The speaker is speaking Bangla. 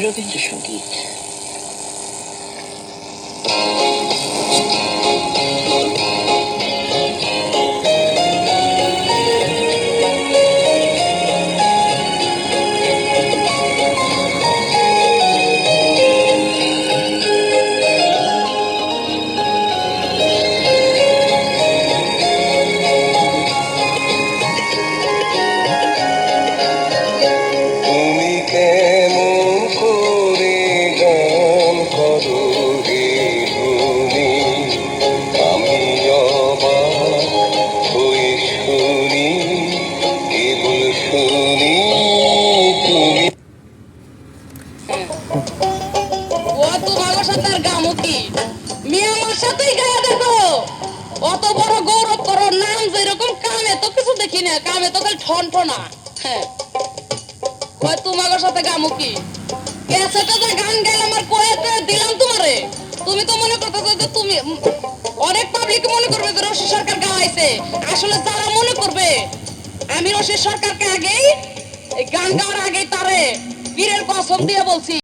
রবীন্দ্রসঙ্গীত ও তোমার সাথে আর মেয়ে আমার সাথেই গায়ে দেখো। অত বড় গৌরব করো, নাম যেরকম কামে, তো কিছু দেখি না, কামে তো খালি ঠন ঠনা। হ্যাঁ। তোমার সাথে গামো কি ক্যাসেটে যে গান গাইলে আমার কয়েতে দিলাম তোমারে। তুমি তো মনে করতেছো যে তুমি অনেক পাবলিক মনে করবে যে রশি সরকার গাওয়াইছে। আসলে যারা মনে করবে, আমি রশি সরকারকে আগেই গান গাওয়ার আগেই তারে পীরের কসম দিয়ে বলছি